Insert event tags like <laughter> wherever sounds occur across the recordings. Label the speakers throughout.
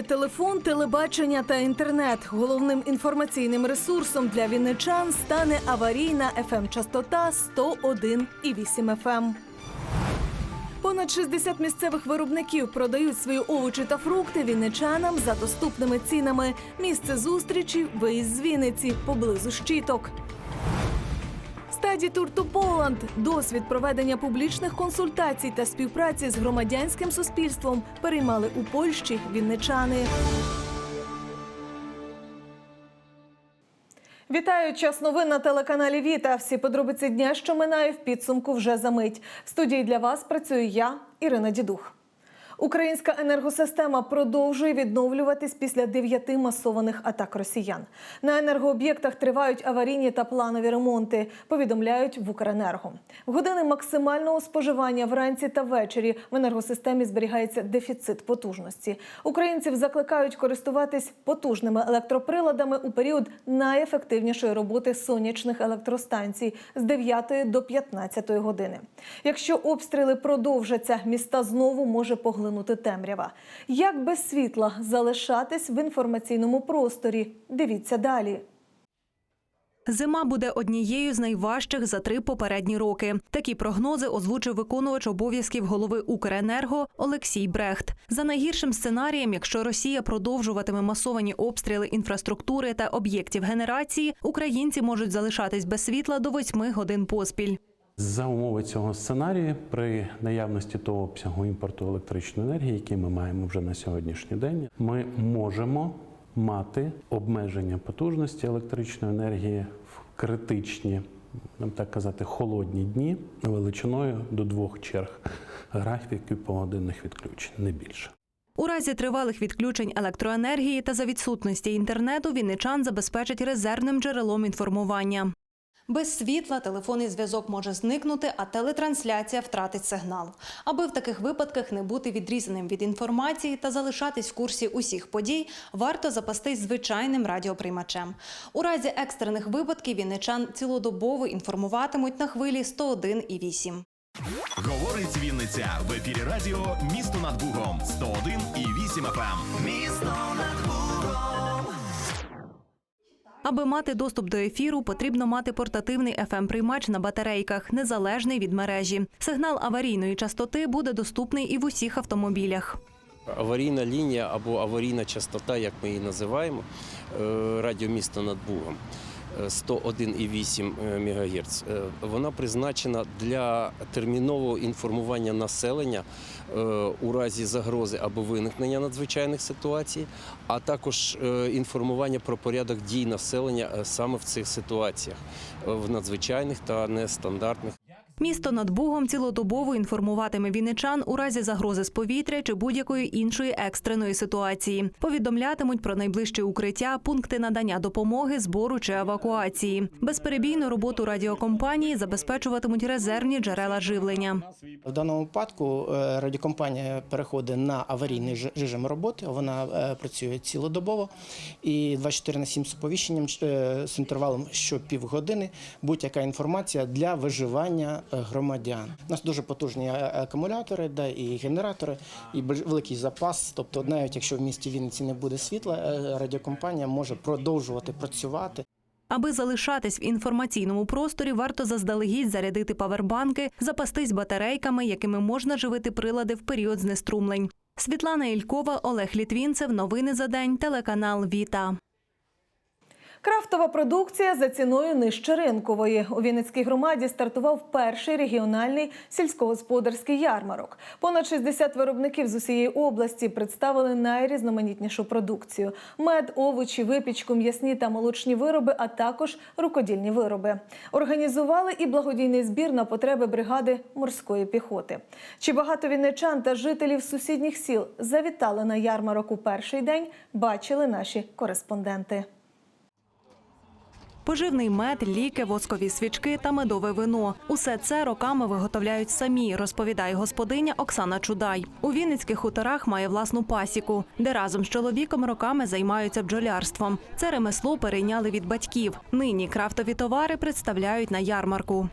Speaker 1: працює телефон, телебачення та інтернет. Головним інформаційним ресурсом для вінничан стане аварійна fm частота 101,8 FM. Понад 60 місцевих виробників продають свої овочі та фрукти вінничанам за доступними цінами. Місце зустрічі виїзд з Вінниці поблизу щіток. Стаді Тур to Poland – досвід проведення публічних консультацій та співпраці з громадянським суспільством переймали у Польщі вінничани. Вітаю час новин на телеканалі Віта. Всі подробиці дня, що минає в підсумку, вже за мить. В студії для вас працюю я, Ірина Дідух. Українська енергосистема продовжує відновлюватись після дев'яти масованих атак росіян. На енергооб'єктах тривають аварійні та планові ремонти. Повідомляють в Укренерго. В години максимального споживання вранці та ввечері в енергосистемі зберігається дефіцит потужності. Українців закликають користуватись потужними електроприладами у період найефективнішої роботи сонячних електростанцій з 9 до 15 години. Якщо обстріли продовжаться, міста знову може поглинути темрява. Як без світла залишатись в інформаційному просторі? Дивіться далі.
Speaker 2: Зима буде однією з найважчих за три попередні роки. Такі прогнози озвучив виконувач обов'язків голови Укренерго Олексій Брехт. За найгіршим сценарієм, якщо Росія продовжуватиме масовані обстріли інфраструктури та об'єктів генерації, українці можуть залишатись без світла до восьми годин поспіль.
Speaker 3: За умови цього сценарію, при наявності того обсягу імпорту електричної енергії, який ми маємо вже на сьогоднішній день, ми можемо мати обмеження потужності електричної енергії в критичні, нам так казати, холодні дні величиною до двох черг графіків погодинних відключень, не більше.
Speaker 2: У разі тривалих відключень електроенергії та за відсутності інтернету вінничан забезпечать резервним джерелом інформування. Без світла телефонний зв'язок може зникнути, а телетрансляція втратить сигнал. Аби в таких випадках не бути відрізаним від інформації та залишатись в курсі усіх подій, варто запастись звичайним радіоприймачем. У разі екстрених випадків вінничан цілодобово інформуватимуть на хвилі 101,8.
Speaker 4: Говорить Вінниця в ефірі радіо Місто над Бугом 101 і 8 FM. Місто над Бугом.
Speaker 2: Аби мати доступ до ефіру, потрібно мати портативний fm приймач на батарейках, незалежний від мережі. Сигнал аварійної частоти буде доступний і в усіх автомобілях.
Speaker 5: Аварійна лінія або аварійна частота, як ми її називаємо, е, радіомісто над Бугом. е, 101,8 МГц. Е, Вона призначена для термінового інформування населення е, у разі загрози або виникнення надзвичайних ситуацій, а також е, інформування про порядок дій населення е, саме в цих ситуаціях, е, в надзвичайних та нестандартних.
Speaker 2: Місто над Бугом цілодобово інформуватиме вінничан у разі загрози з повітря чи будь-якої іншої екстреної ситуації. Повідомлятимуть про найближче укриття, пункти надання допомоги, збору чи евакуації. Безперебійну роботу радіокомпанії забезпечуватимуть резервні джерела живлення.
Speaker 6: В даному випадку е, радіокомпанія переходить на аварійний режим роботи. Вона е, працює цілодобово і 24 на 7 з оповіщенням е, з інтервалом що півгодини будь-яка інформація для виживання громадян. У нас дуже потужні е, акумулятори, да, і генератори, і великий запас. Тобто, навіть якщо в місті Вінниці не буде світла, е, радіокомпанія може продовжувати працювати.
Speaker 2: Аби залишатись в інформаційному просторі, варто заздалегідь зарядити павербанки, запастись батарейками, якими можна живити прилади в період знеструмлень. Світлана Ількова, Олег Літвінцев. Новини за день. Телеканал Віта.
Speaker 1: Крафтова продукція за ціною нижче ринкової. У Вінницькій громаді стартував перший регіональний сільськогосподарський ярмарок. Понад 60 виробників з усієї області представили найрізноманітнішу продукцію: мед, овочі, випічку, м'ясні та молочні вироби, а також рукодільні вироби. Організували і благодійний збір на потреби бригади морської піхоти. Чи багато вінничан та жителів сусідніх сіл завітали на ярмарок у перший день? Бачили наші кореспонденти.
Speaker 2: Поживний мед, ліки, воскові свічки та медове вино. Усе це роками виготовляють самі, розповідає господиня Оксана Чудай. У Вінницьких хуторах має власну пасіку, де разом з чоловіком роками займаються бджолярством. Це ремесло перейняли від батьків. Нині крафтові товари представляють на ярмарку.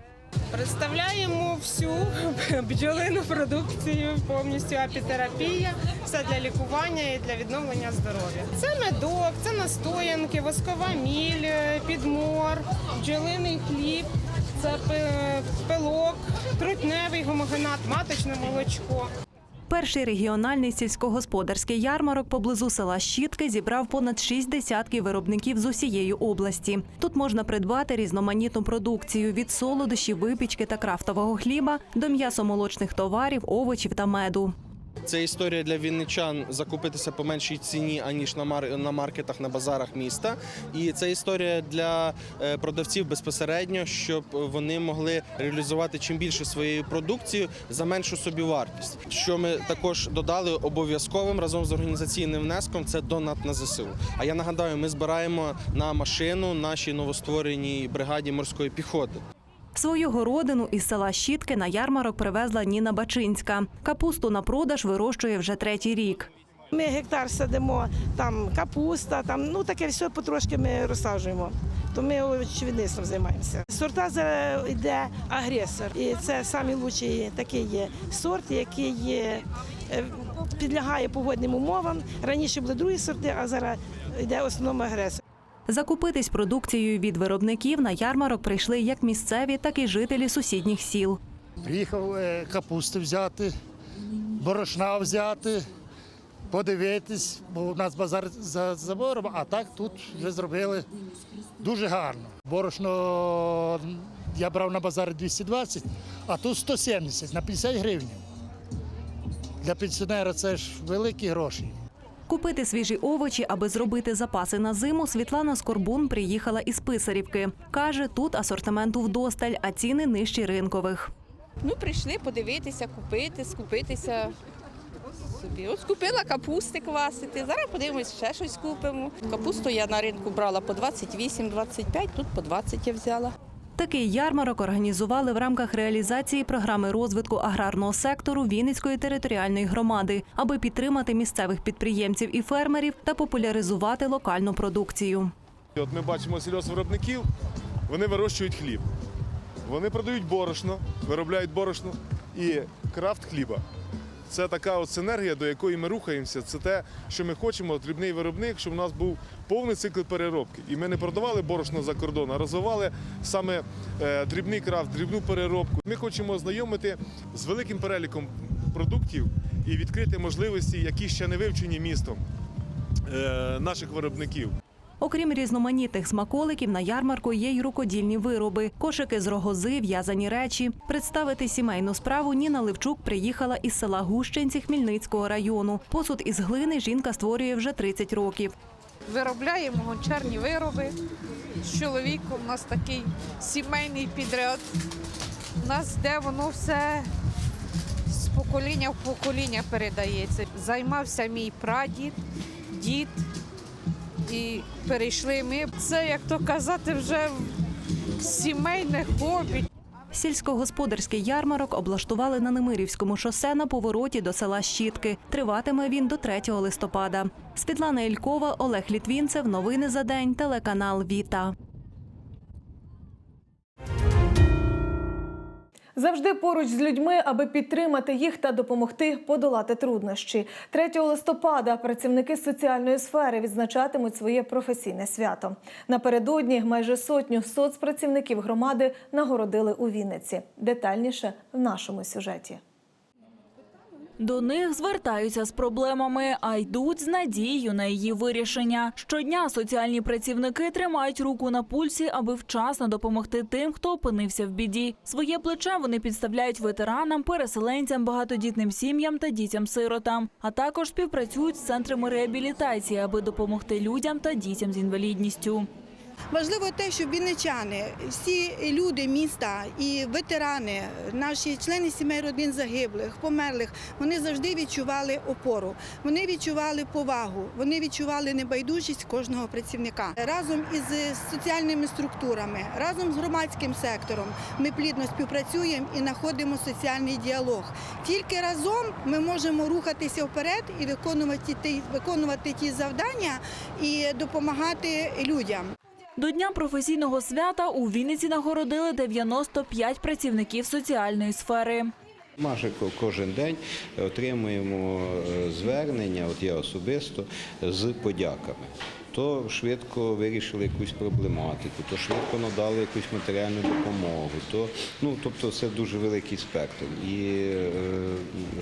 Speaker 7: Представляємо всю <laughs> бджолину продукцію, повністю апітерапія, все для лікування і для відновлення здоров'я. Це медок, це настоянки, воскова міль, е, підмор, бджолиний хліб, це пилок, трутневий гомогенат, маточне молочко.
Speaker 2: Перший регіональний сільськогосподарський ярмарок поблизу села Щітки зібрав понад шість десятків виробників з усієї області. Тут можна придбати різноманітну продукцію від солодощів, випічки та крафтового хліба до м'ясомолочних товарів, овочів та меду.
Speaker 8: Це історія для вінничан закупитися по меншій ціні, аніж на мар... маркетах, на базарах міста. І це історія для е, продавців безпосередньо, щоб вони могли реалізувати чим більше своєї продукції за меншу собівартість. Що ми також додали обов'язковим разом з організаційним внеском це донат на ЗСУ. А я нагадаю, ми збираємо на машину нашій новоствореній бригаді морської піхоти.
Speaker 2: Свою городину із села Щітки на ярмарок привезла Ніна Бачинська. Капусту на продаж вирощує вже третій рік.
Speaker 9: Ми гектар садимо, там капуста, там ну таке все потрошки ми розсаджуємо. То ми очевидництвом займаємося. Сорта зараз йде агресор, і це найкращий такий є сорт, який є, е, підлягає погодним умовам. Раніше були другі сорти, а зараз йде основному агресор.
Speaker 2: Закупитись продукцією від виробників на ярмарок прийшли як місцеві, так і жителі сусідніх сіл.
Speaker 10: Приїхав е, капусти взяти, борошна взяти, подивитись, бо у нас базар за забором, а так тут вже зробили дуже гарно. Борошно я брав на базарі 220, а тут 170 на 50 гривень. Для пенсіонера це ж великі гроші.
Speaker 2: Купити свіжі овочі, аби зробити запаси на зиму, Світлана Скорбун приїхала із Писарівки. Каже, тут асортименту вдосталь, а ціни нижчі ринкових.
Speaker 11: Ну, прийшли подивитися, купити, скупитися собі. От скупила капусти квасити. Зараз подивимось, ще щось купимо. Капусту я на ринку брала по 28-25, тут по 20 я взяла.
Speaker 2: Такий ярмарок організували в рамках реалізації програми розвитку аграрного сектору Вінницької територіальної громади, аби підтримати місцевих підприємців і фермерів та популяризувати локальну продукцію.
Speaker 12: От ми бачимо сільгоспвиробників, вони вирощують хліб. Вони продають борошно, виробляють борошно і крафт хліба. Це така от синергія, до якої ми рухаємося. Це те, що ми хочемо, дрібний виробник, щоб у нас був повний цикл переробки. І ми не продавали борошно за кордон, а розвивали саме е, дрібний крафт, дрібну переробку. Ми хочемо ознайомити з великим переліком продуктів і відкрити можливості, які ще не вивчені містом е, наших виробників.
Speaker 2: Окрім різноманітних смаколиків, на ярмарку є й рукодільні вироби, кошики з рогози, в'язані речі. Представити сімейну справу Ніна Левчук приїхала із села Гущенці Хмельницького району. Посуд із глини жінка створює вже 30 років.
Speaker 11: Виробляємо гончарні вироби. З чоловіком у нас такий сімейний підряд. У нас де воно все з покоління в покоління передається. Займався мій прадід, дід. І перейшли ми. Це, як то казати, вже сімейне хобі.
Speaker 2: Сільськогосподарський ярмарок облаштували на Немирівському шосе на повороті до села Щітки. Триватиме він до 3 листопада. Світлана Ількова, Олег Літвінцев. Новини за день. Телеканал Віта.
Speaker 1: Завжди поруч з людьми, аби підтримати їх та допомогти подолати труднощі. 3 листопада працівники соціальної сфери відзначатимуть своє професійне свято. Напередодні майже сотню соцпрацівників громади нагородили у Вінниці. Детальніше в нашому сюжеті.
Speaker 13: До них звертаються з проблемами, а йдуть з надією на її вирішення. Щодня соціальні працівники тримають руку на пульсі, аби вчасно допомогти тим, хто опинився в біді. Своє плече вони підставляють ветеранам, переселенцям, багатодітним сім'ям та дітям-сиротам, а також співпрацюють з центрами реабілітації, аби допомогти людям та дітям з інвалідністю.
Speaker 14: Важливо те, що вінничани, всі люди міста і ветерани, наші члени сімей родин загиблих, померлих, вони завжди відчували опору, вони відчували повагу, вони відчували небайдужість кожного працівника. Разом із соціальними структурами, разом з громадським сектором ми плідно співпрацюємо і знаходимо соціальний діалог. Тільки разом ми можемо рухатися вперед і виконувати ті, виконувати ті завдання і допомагати людям.
Speaker 13: До Дня професійного свята у Вінниці нагородили 95 працівників соціальної сфери.
Speaker 15: Майже ко- кожен день отримуємо е, звернення, от я особисто, з подяками. То швидко вирішили якусь проблематику, то швидко надали якусь матеріальну допомогу. То, ну, тобто це дуже великий спектр. І е,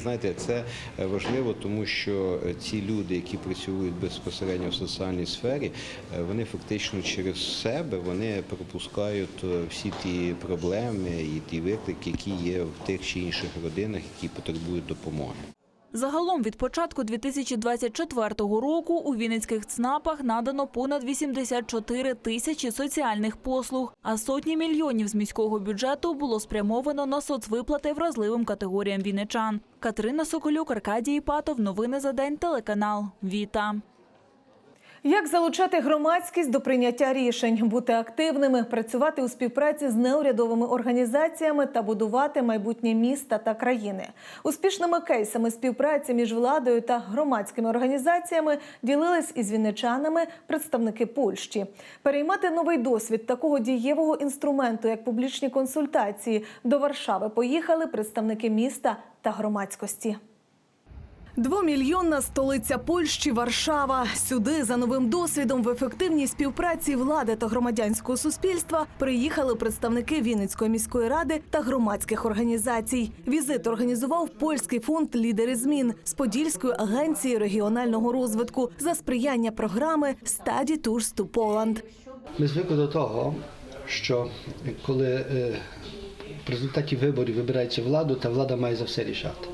Speaker 15: знаєте, це важливо, тому що ці люди, які працюють безпосередньо в соціальній сфері, е, вони фактично через себе вони пропускають е, всі ті проблеми і ті виклики, які є в тих чи інших родинах, які потребують допомоги.
Speaker 13: Загалом від початку 2024 року у Вінницьких ЦНАПах надано понад 84 тисячі соціальних послуг, а сотні мільйонів з міського бюджету було спрямовано на соцвиплати вразливим категоріям вінничан. Катерина Соколюк, Аркадій Патов. Новини за день. Телеканал Віта.
Speaker 1: Як залучати громадськість до прийняття рішень, бути активними, працювати у співпраці з неурядовими організаціями та будувати майбутнє міста та країни? Успішними кейсами співпраці між владою та громадськими організаціями ділились із вінничанами представники Польщі. Переймати новий досвід такого дієвого інструменту, як публічні консультації, до Варшави поїхали представники міста та громадськості. Двомільйонна столиця Польщі Варшава. Сюди за новим досвідом в ефективній співпраці влади та громадянського суспільства приїхали представники Вінницької міської ради та громадських організацій. Візит організував польський фонд Лідери змін з Подільської агенції регіонального розвитку за сприяння програми Tours to Poland.
Speaker 16: Ми звикли до того, що коли е, в результаті виборів вибирається владу, та влада має за все рішати.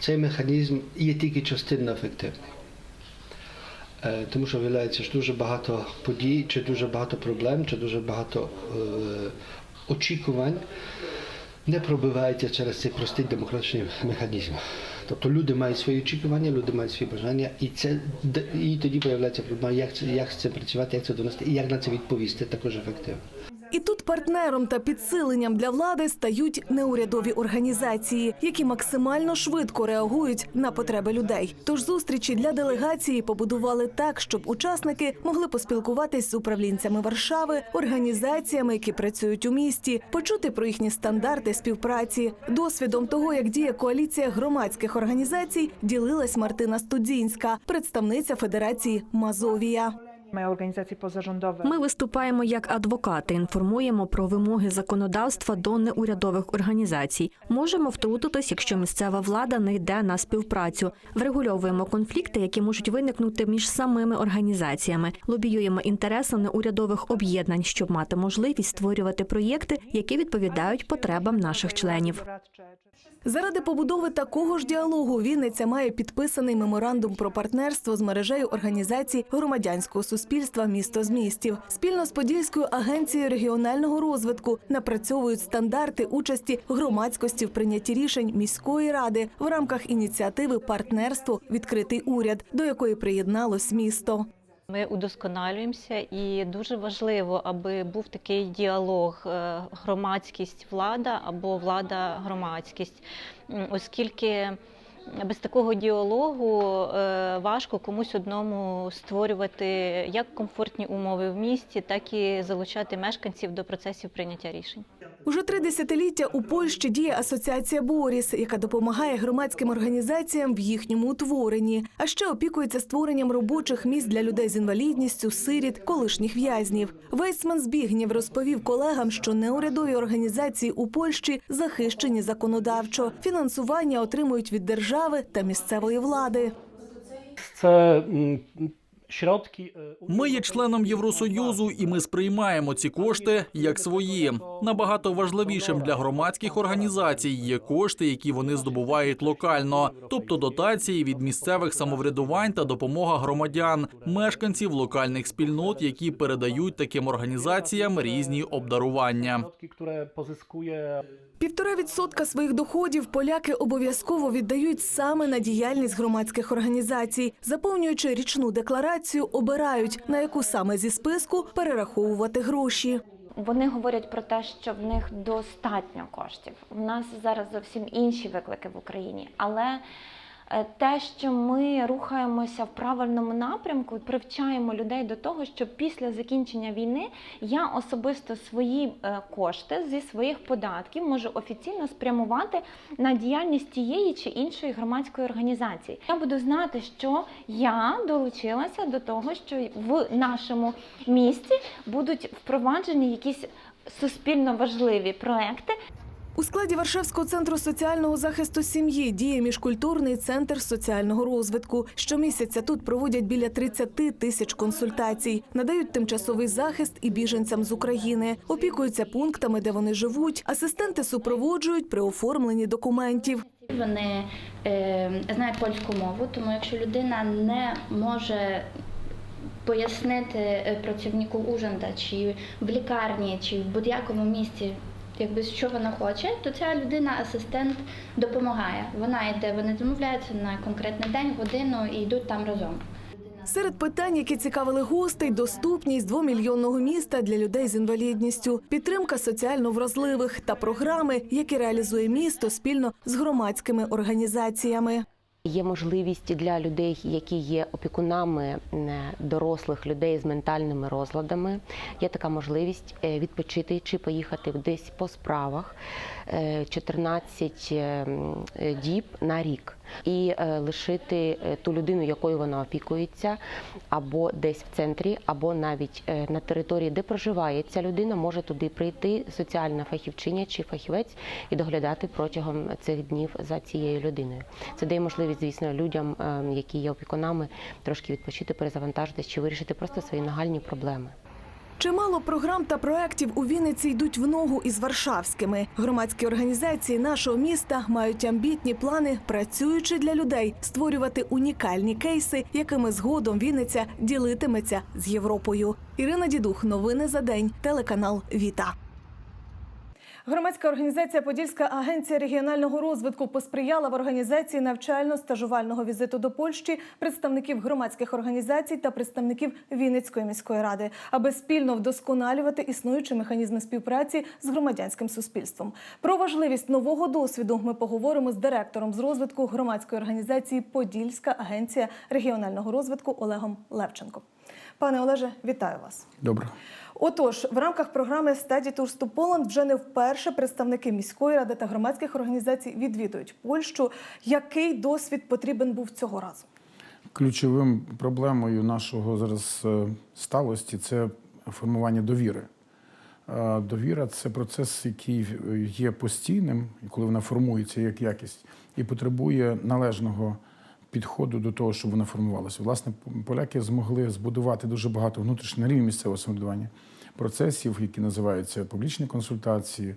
Speaker 16: Цей механізм є тільки частинно ефективний. Е, Тому що виявляється, що дуже багато подій, чи дуже багато проблем, чи дуже багато е, очікувань не пробивається через цей простий демократичний механізм. Тобто люди мають свої очікування, люди мають свої бажання, і це і тоді з'являється проблема, як як з цим працювати, як це донести і як на це відповісти також ефективно.
Speaker 1: І тут партнером та підсиленням для влади стають неурядові організації, які максимально швидко реагують на потреби людей. Тож зустрічі для делегації побудували так, щоб учасники могли поспілкуватись з управлінцями Варшави, організаціями, які працюють у місті, почути про їхні стандарти співпраці. Досвідом того, як діє коаліція громадських організацій, ділилась Мартина Студзінська, представниця Федерації Мазовія.
Speaker 17: Ми організації позарządowe. Ми виступаємо як адвокати, інформуємо про вимоги законодавства до неурядових організацій. Можемо втрутитись, якщо місцева влада не йде на співпрацю. Врегульовуємо конфлікти, які можуть виникнути між самими організаціями. Лобіюємо інтереси неурядових об'єднань, щоб мати можливість створювати проєкти, які відповідають потребам наших членів.
Speaker 1: Заради побудови такого ж діалогу Вінниця має підписаний меморандум про партнерство з мережею організацій громадянського суспільства місто з містів. Спільно з Подільською агенцією регіонального розвитку напрацьовують стандарти участі громадськості в прийнятті рішень міської ради в рамках ініціативи Партнерство відкритий уряд, до якої приєдналось місто.
Speaker 18: Ми удосконалюємося, і дуже важливо, аби був такий діалог е, громадськість влада або влада громадськість, оскільки без такого діалогу е, важко комусь одному створювати як комфортні умови в місті, так і залучати мешканців до процесів прийняття рішень.
Speaker 1: Уже три десятиліття у Польщі діє асоціація Боріс, яка допомагає громадським організаціям в їхньому утворенні, а ще опікується створенням робочих місць для людей з інвалідністю, сиріт, колишніх в'язнів. Вейсман Збігнєв розповів колегам, що неурядові організації у Польщі захищені законодавчо. Фінансування отримують від держави та місцевої влади.
Speaker 19: Це ми є членом Євросоюзу, і ми сприймаємо ці кошти як свої. Набагато важливішим для громадських організацій є кошти, які вони здобувають локально, тобто дотації від місцевих самоврядувань та допомога громадян, мешканців локальних спільнот, які передають таким організаціям різні обдарування.
Speaker 1: Півтора відсотка своїх доходів поляки обов'язково віддають саме на діяльність громадських організацій, заповнюючи річну декларацію, обирають на яку саме зі списку перераховувати гроші.
Speaker 20: Вони говорять про те, що в них достатньо коштів. У нас зараз зовсім інші виклики в Україні, але те, що ми рухаємося в правильному напрямку, привчаємо людей до того, що після закінчення війни я особисто свої е, кошти зі своїх податків можу офіційно спрямувати на діяльність тієї чи іншої громадської організації. Я буду знати, що я долучилася до того, що в нашому місті будуть впроваджені якісь суспільно важливі проекти,
Speaker 1: У складі Варшавського центру соціального захисту сім'ї діє міжкультурний центр соціального розвитку. Щомісяця тут проводять біля 30 тисяч консультацій, надають тимчасовий захист і біженцям з України, опікуються пунктами, де вони живуть. Асистенти супроводжують при оформленні документів.
Speaker 21: Вони е, знають польську мову, тому якщо людина не може пояснити е, працівнику ужанда, чи в лікарні, чи в будь-якому місці, якби що вона хоче, то ця людина, асистент, допомагає. Вона йде, вони домовляються на конкретний день, годину і йдуть там разом.
Speaker 1: Серед питань, які цікавили гостей, доступність двомільйонного міста для людей з інвалідністю, підтримка соціально вразливих та програми, які реалізує місто спільно з громадськими організаціями.
Speaker 22: Є можливість для людей, які є опікунами е, дорослих людей з ментальними розладами. Є така можливість е, відпочити чи поїхати десь по справах е, 14 е, м, е, діб на рік і е, лишити е, ту людину, якою вона опікується, або десь в центрі, або навіть е, на території, де проживає ця людина, може туди прийти соціальна фахівчиня чи фахівець і доглядати протягом цих днів за цією людиною. Це дає можливість, звісно, людям, е, які є опікунами, трошки відпочити, перезавантажитись чи вирішити просто свої нагальні проблеми.
Speaker 1: Чимало програм та проєктів у Вінниці йдуть в ногу із варшавськими. Громадські організації нашого міста мають амбітні плани, працюючи для людей, створювати унікальні кейси, якими згодом Вінниця ділитиметься з Європою. Ірина Дідух, новини за день, телеканал Віта. Громадська організація Подільська агенція регіонального розвитку посприяла в організації навчально-стажувального візиту до Польщі представників громадських організацій та представників Вінницької міської ради, аби спільно вдосконалювати існуючі механізми співпраці з громадянським суспільством. Про важливість нового досвіду ми поговоримо з директором з розвитку громадської організації Подільська агенція регіонального розвитку Олегом Левченко. Пане Олеже, вітаю вас.
Speaker 23: Добре.
Speaker 1: Отож, в рамках програми Study Tours to Poland вже не вперше представники міської ради та громадських організацій відвідують Польщу. Який досвід потрібен був цього разу?
Speaker 23: Ключовим проблемою нашого зараз е, сталості це формування довіри. Е, Довіра це процес, який є постійним, коли вона формується як якість, і потребує належного підходу до того, щоб вона формувалася. Власне, поляки змогли збудувати дуже багато внутрішньо на рівні місцевого самоврядування процесів, які називаються публічні консультації,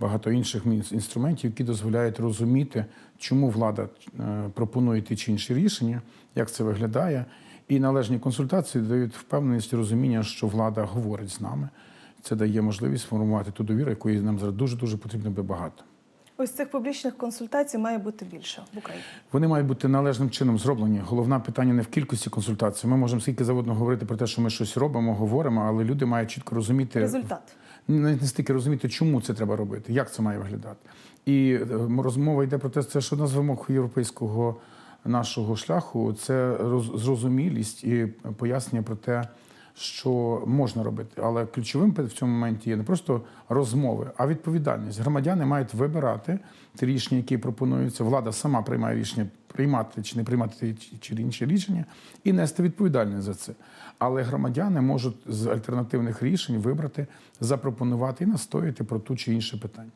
Speaker 23: багато інших інструментів, які дозволяють розуміти, чому влада е, пропонує ті чи інші рішення, як це виглядає. І належні консультації дають впевненість розуміння, що влада говорить з нами. Це дає можливість формувати ту довіру, якої нам зараз дуже дуже потрібно би багато.
Speaker 1: Ось цих публічних консультацій має бути більше в Україні.
Speaker 23: Вони мають бути належним чином зроблені. Головне питання не в кількості консультацій. Ми можемо скільки заводно говорити про те, що ми щось робимо, говоримо, але люди мають чітко розуміти
Speaker 1: Результат.
Speaker 23: не, стільки розуміти, чому це треба робити, як це має виглядати. І е, розмова йде про те, це що одна з вимог європейського нашого шляху це роз- зрозумілість і пояснення про те, що можна робити. Але ключовим в цьому моменті є не просто розмови, а відповідальність. Громадяни мають вибирати ті рішення, які пропонуються. Влада сама приймає рішення приймати чи не приймати ті чи інші рішення, і нести відповідальність за це. Але громадяни можуть з альтернативних рішень вибрати, запропонувати і настояти про ту чи інше питання.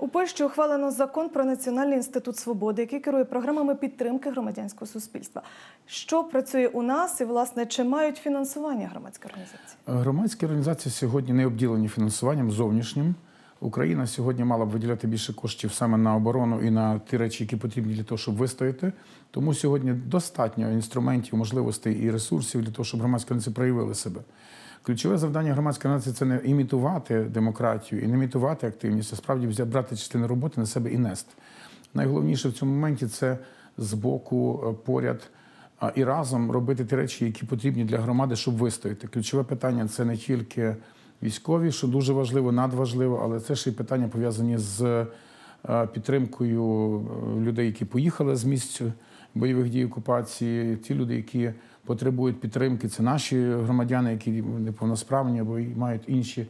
Speaker 1: У Польщі ухвалено закон про Національний інститут свободи, який керує програмами підтримки громадянського суспільства. Що працює у нас і, власне, чи мають фінансування громадські організації?
Speaker 23: Громадські організації сьогодні не обділені фінансуванням зовнішнім. Україна сьогодні мала б виділяти більше коштів саме на оборону і на ті речі, які потрібні для того, щоб вистояти. Тому сьогодні достатньо інструментів, можливостей і ресурсів для того, щоб громадські організації проявили себе. Ключове завдання громадської організації це не імітувати демократію і не імітувати активність, а справді брати частину роботи на себе і нести. Найголовніше в цьому моменті це з боку е, поряд і разом робити ті речі, які потрібні для громади, щоб вистояти. Ключове питання це не тільки військові, що дуже важливо, надважливо, але це ще й питання пов'язані з е, підтримкою е, людей, які поїхали з місць бойових дій окупації, ті люди, які потребують підтримки, це наші громадяни, які неповносправні або мають інші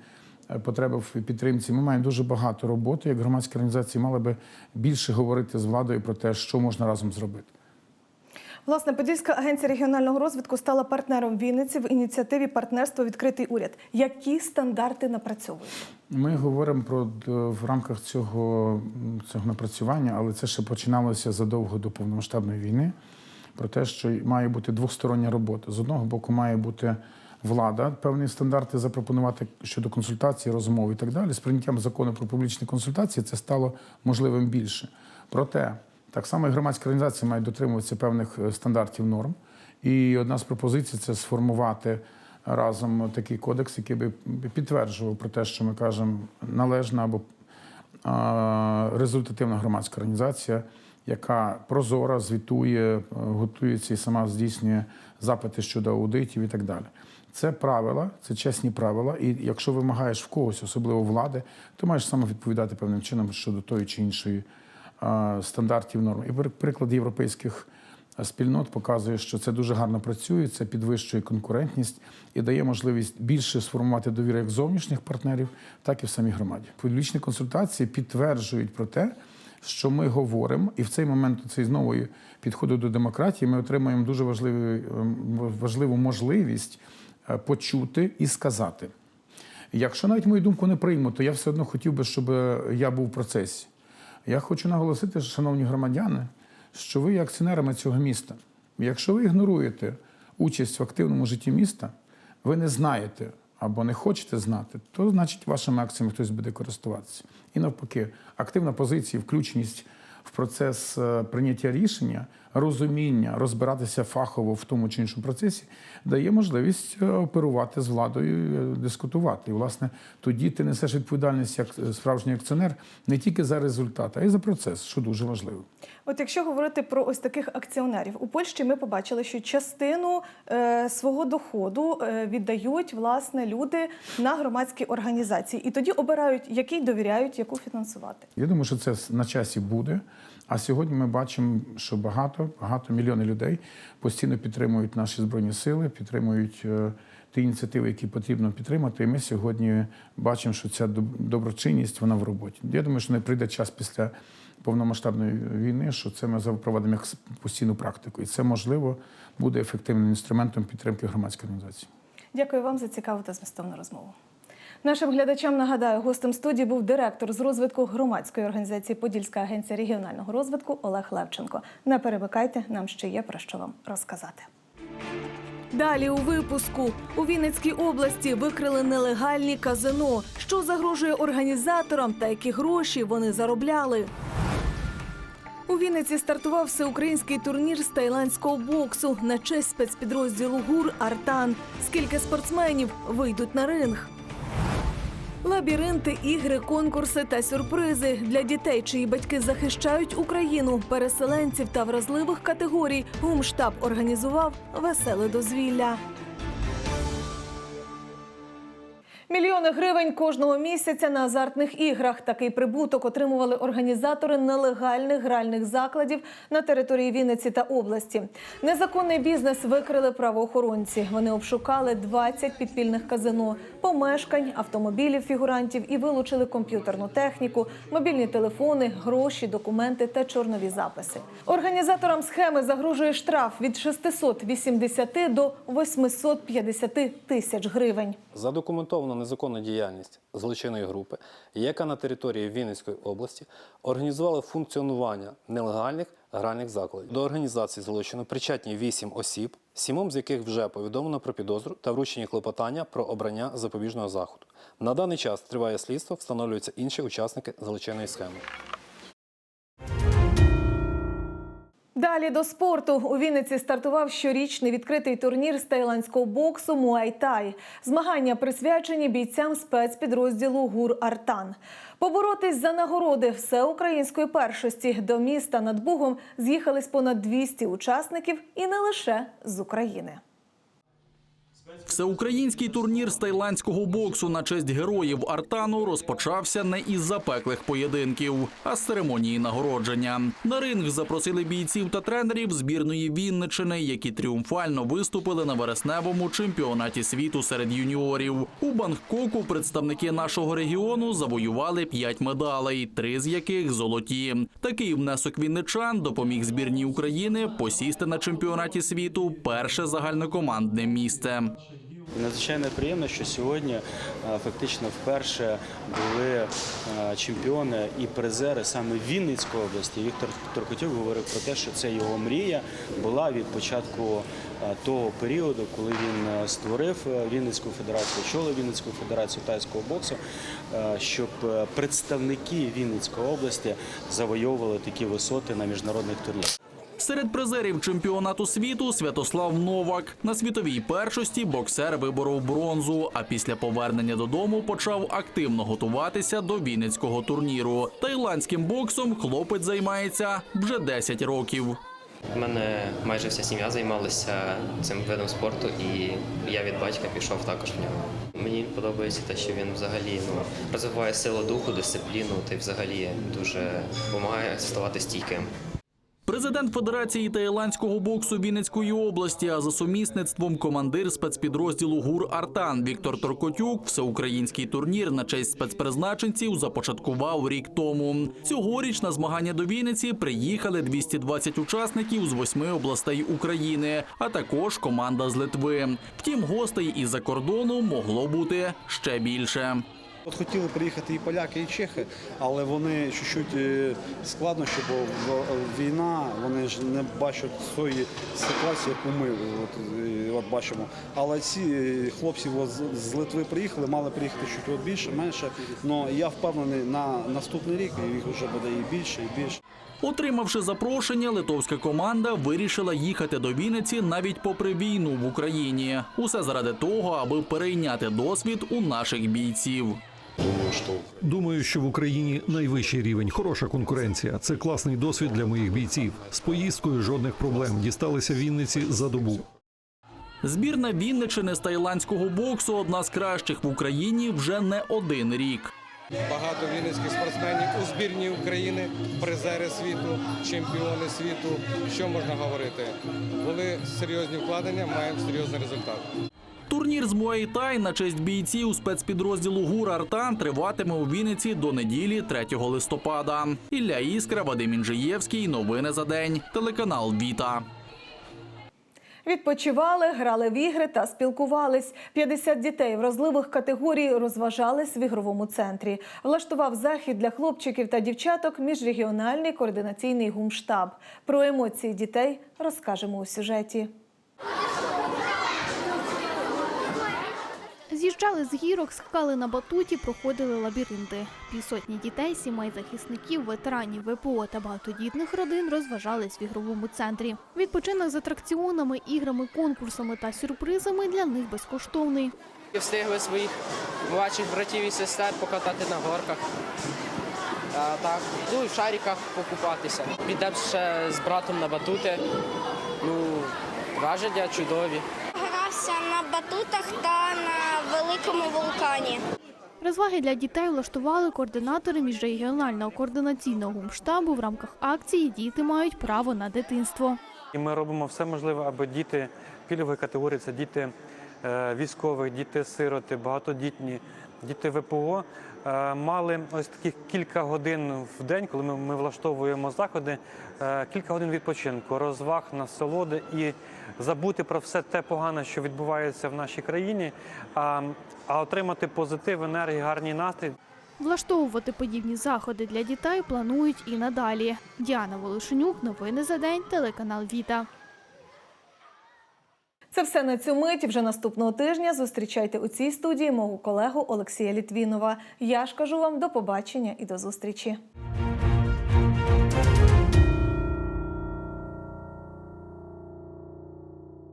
Speaker 23: е, потреби в підтримці. Ми маємо дуже багато роботи. Як громадські організації мали би більше говорити з владою про те, що можна разом зробити.
Speaker 1: Власне, Подільська агенція регіонального розвитку стала партнером Вінниці в ініціативі партнерство Відкритий уряд. Які стандарти напрацьовують?
Speaker 23: Ми говоримо про в рамках цього, цього напрацювання, але це ще починалося задовго до повномасштабної війни. Про те, що має бути двостороння робота. З одного боку, має бути влада певні стандарти запропонувати щодо консультацій, розмов і так далі. З прийняттям закону про публічні консультації це стало можливим більше. Проте так само і громадські організації мають дотримуватися певних е, стандартів норм. І одна з пропозицій це сформувати разом такий кодекс, який би підтверджував про те, що ми кажемо належна або результативна громадська організація, яка прозора, звітує, е, готується і сама здійснює запити щодо аудитів і так далі. Це правила, це чесні правила. І якщо вимагаєш в когось, особливо влади, то маєш саме відповідати певним чином щодо тої чи іншої стандартів норм. І приклад європейських спільнот показує, що це дуже гарно працює, це підвищує конкурентність і дає можливість більше сформувати довіру як зовнішніх партнерів, так і в самій громаді. Публічні консультації підтверджують про те, що ми говоримо, і в цей момент цей знову підходу до демократії ми отримаємо дуже важливий, ем, важливу можливість е, почути і сказати. Якщо навіть мою думку не приймуть, то я все одно хотів би, щоб я був в процесі. Я хочу наголосити, шановні громадяни, що ви є акціонерами цього міста. Якщо ви ігноруєте участь в активному житті міста, ви не знаєте або не хочете знати, то значить вашими акціями хтось буде користуватися. І навпаки, активна позиція, включеність в процес е, прийняття рішення, розуміння, розбиратися фахово в тому чи іншому процесі, дає можливість е, оперувати з владою, е, дискутувати. І, власне, тоді ти несеш відповідальність як е, справжній акціонер не тільки за результат, а й за процес, що дуже важливо.
Speaker 1: От якщо говорити про ось таких акціонерів, у Польщі ми побачили, що частину е, свого доходу е, віддають власне люди на громадські організації, і тоді обирають, який довіряють, яку фінансувати.
Speaker 23: Я думаю, що це на часі буде. А сьогодні ми бачимо, що багато, багато мільйони людей постійно підтримують наші збройні сили, підтримують е, ті ініціативи, які потрібно підтримати. І ми сьогодні бачимо, що ця доб- доброчинність вона в роботі. Я думаю, що не прийде час після повномасштабної війни, що це ми запровадимо як постійну практику, і це можливо буде ефективним інструментом підтримки громадської організації.
Speaker 1: Дякую вам за цікаву та змістовну розмову. Нашим глядачам нагадаю, гостем студії був директор з розвитку громадської організації Подільська агенція регіонального розвитку Олег Левченко. Не перемикайте, нам ще є про що вам розказати. Далі у випуску у Вінницькій області викрили нелегальні казино, що загрожує організаторам та які гроші вони заробляли. У Вінниці стартував всеукраїнський турнір з тайландського боксу на честь спецпідрозділу ГУР Артан. Скільки спортсменів вийдуть на ринг? Лабіринти, ігри, конкурси та сюрпризи для дітей, чиї батьки захищають Україну, переселенців та вразливих категорій. Гумштаб організував веселе дозвілля. Мільйони гривень кожного місяця на азартних іграх. Такий прибуток отримували організатори нелегальних гральних закладів на території Вінниці та області. Незаконний бізнес викрили правоохоронці. Вони обшукали 20 підпільних казино, помешкань, автомобілів фігурантів і вилучили комп'ютерну техніку, мобільні телефони, гроші, документи та чорнові записи. Організаторам схеми загрожує штраф від 680 до 850 тисяч гривень.
Speaker 24: Задокументовано незаконну діяльність злочинної групи, яка на території Вінницької області організувала функціонування нелегальних гральних закладів. До організації злочину причетні вісім осіб, сімом з яких вже повідомлено про підозру та вручені клопотання про обрання запобіжного заходу. На даний час триває слідство, встановлюються інші учасники злочинної схеми.
Speaker 1: Далі до спорту у Вінниці стартував щорічний відкритий турнір з тайландського боксу Муайтай. Змагання присвячені бійцям спецпідрозділу ГУР Артан. Поборотись за нагороди всеукраїнської першості до міста над Бугом з'їхались понад 200 учасників і не лише з України.
Speaker 19: Всеукраїнський турнір з тайландського боксу на честь героїв Артану розпочався не із запеклих поєдинків, а з церемонії нагородження. На ринг запросили бійців та тренерів збірної Вінничини, які тріумфально виступили на вересневому чемпіонаті світу серед юніорів. У Бангкоку представники нашого регіону завоювали п'ять медалей, три з яких золоті. Такий внесок вінничан допоміг збірній України посісти на чемпіонаті світу перше загальнокомандне місце.
Speaker 25: Надзвичайно приємно, що сьогодні е, фактично вперше були е, чемпіони і призери саме Вінницької області. Віктор Торкотюк говорив про те, що це його мрія була від початку е, того періоду, коли він створив Вінницьку федерацію, очолив Вінницьку федерацію тайського боксу, щоб представники Вінницької області завойовували такі висоти на міжнародних турнірах.
Speaker 19: Серед призерів чемпіонату світу Святослав Новак на світовій першості боксер виборов бронзу. А після повернення додому почав активно готуватися до вінницького турніру. Таїландським боксом хлопець займається вже 10 років.
Speaker 26: У мене майже вся сім'я займалася цим видом спорту, і я від батька пішов також в нього. Мені подобається те, що він взагалі ну, розвиває силу духу, дисципліну та й взагалі дуже допомагає ставати стійким.
Speaker 19: Президент Федерації таїландського боксу Вінницької області, а за сумісництвом командир спецпідрозділу ГУР Артан Віктор Торкотюк всеукраїнський турнір на честь спецпризначенців започаткував рік тому. Цьогоріч на змагання до Вінниці приїхали 220 учасників з восьми областей України, а також команда з Литви. Втім, гостей із-за кордону могло бути ще більше.
Speaker 27: От хотіли приїхати і поляки, і чехи, але вони чуть-чуть е, складнощі, бо війна, вони ж не бачать тої ситуації, яку ми от, е, от бачимо. Але ці е, хлопці от з Литви приїхали, мали приїхати чуть от більше, менше. але я впевнений, на наступний рік їх вже буде і більше, і більше.
Speaker 19: Отримавши запрошення, литовська команда вирішила їхати до Вінниці навіть попри війну в Україні. Усе заради того, аби перейняти досвід у наших бійців.
Speaker 28: Думаю, що в Україні найвищий рівень, хороша конкуренція. Це класний досвід для моїх бійців. З поїздкою жодних проблем. Дісталися Вінниці за добу.
Speaker 19: Збірна Вінничини з таїландського боксу одна з кращих в Україні вже не один рік.
Speaker 29: Багато вінницьких спортсменів у збірній України, призери світу, чемпіони світу. Що можна говорити? Були серйозні вкладення, маємо серйозний результат.
Speaker 19: Турнір з Муay-Тай на честь бійців спецпідрозділу ГУР Артан триватиме у Вінниці до неділі 3 листопада. Ілля Іскра, Вадим Інжиєвський. Новини за день. Телеканал Віта.
Speaker 1: Відпочивали, грали в ігри та спілкувались. 50 дітей вразливих категорій розважались в ігровому центрі. Влаштував захід для хлопчиків та дівчаток міжрегіональний координаційний гумштаб. Про емоції дітей розкажемо у сюжеті.
Speaker 30: З'їжджали з гірок, скакали на батуті, проходили лабіринти. Півсотні дітей, сімей захисників, ветеранів ВПО та багатодітних родин розважались в ігровому центрі. Відпочинок з атракціонами, іграми, конкурсами та сюрпризами для них безкоштовний.
Speaker 31: Встигли своїх младших братів і сестер покатати на горках. Так, ну і в шариках покупатися. Підемо ще з братом на батути. Ну, враження чудові.
Speaker 32: Грався на батутах та на великому вулкані.
Speaker 30: Розваги для дітей влаштували координатори міжрегіонального координаційного штабу в рамках акції Діти мають право на дитинство.
Speaker 33: І ми робимо все можливе, аби діти пільгової категорії це діти е, військових, діти сироти, багатодітні, діти ВПО. Е, Мали ось таких кілька годин в день, коли ми, ми влаштовуємо заходи, е, кілька годин відпочинку, розваг, насолоди і забути про все те погане, що відбувається в нашій країні, а, а отримати позитив, енергію, гарний настрій.
Speaker 30: Влаштовувати подібні заходи для дітей планують і надалі. Діана Волошенюк, новини за день, телеканал Віта.
Speaker 1: Це все на цю мить. Вже наступного тижня зустрічайте у цій студії мого колегу Олексія Літвінова. Я ж кажу вам до побачення і до зустрічі.